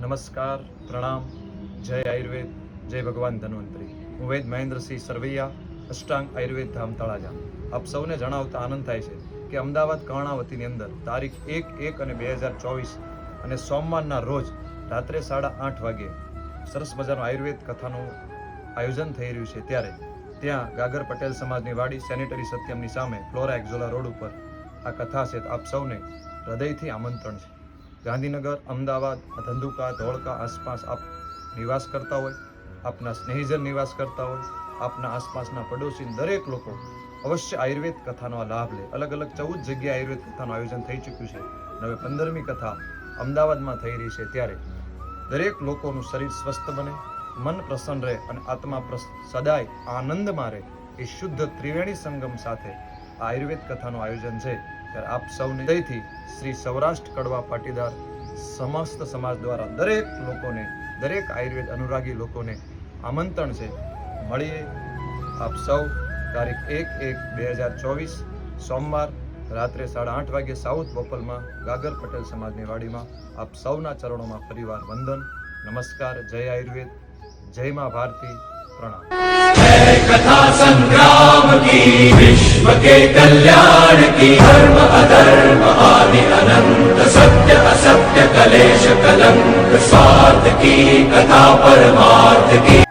નમસ્કાર, પ્રણામ, જય આયુર્વેદ, જય ભગવાન ધન્વંતરી. હું વેદ મહેન્દ્રસિંહ સરવૈયા, અષ્ટાંગ આયુર્વેદ ધામ તળાજા. આપ સૌને જણાવતા આનંદ થાય છે કે અમદાવાદ કર્ણાવતીની અંદર તારીખ એક એક અને બે હજાર ચોવીસ અને સોમવારના રોજ રાત્રે સાડા આઠ વાગે સરસ મજાનું આયુર્વેદ કથાનું આયોજન થઈ રહ્યું છે ત્યારે ત્યાં ગાગર પટેલ સમાજની વાડી સેનેટરી સત્યમની સામે ફ્લોરા એક્ઝોલા રોડ ઉપર આ કથા છે. આપ સૌને હૃદયથી આમંત્રણ છે. ગાંધીનગર, અમદાવાદ, ધંધુકા, ધોળકા આસપાસ આપ નિવાસ કરતા હોય, આપના સ્નેહીજન નિવાસ કરતા હોય, આપના આસપાસના પડોશી દરેક લોકો અવશ્ય આયુર્વેદ કથાનો લાભ લે. અલગ અલગ ચૌદ જગ્યાએ આયુર્વેદ કથાનું આયોજન થઈ ચૂક્યું છે. હવે પંદરમી કથા અમદાવાદમાં થઈ રહી છે. ત્યારે દરેક લોકોનું શરીર સ્વસ્થ બને, મન પ્રસન્ન રહે અને આત્મા સદાય આનંદમાં રહે એ શુદ્ધ ત્રિવેણી સંગમ સાથે આયુર્વેદ કથાનું આયોજન છે. ત્યારે આપ સૌને દયથી શ્રી સૌરાષ્ટ્ર કડવા પાટીદાર સમસ્ત સમાજ દ્વારા દરેક લોકોને, દરેક આયુર્વેદ અનુરાગી લોકોને આમંત્રણ છે. મળીએ આપ સૌ તારીખ એક એક બે હજાર ચોવીસ સોમવાર રાત્રે સાડા આઠ વાગ્યે સાઉથ બોપલમાં ગાગર પટેલ સમાજની વાડીમાં આપ સૌના ચરણોમાં ફરીવાર વંદન, નમસ્કાર, જય આયુર્વેદ, જય મા ભારતી, પ્રણામ. की, विश्व के कल्याण की। धर्म अधर्म, आदि अनंत, सत्य असत्य, कलेश कलंक, स्वार्थ की, कथा परमार्थ की।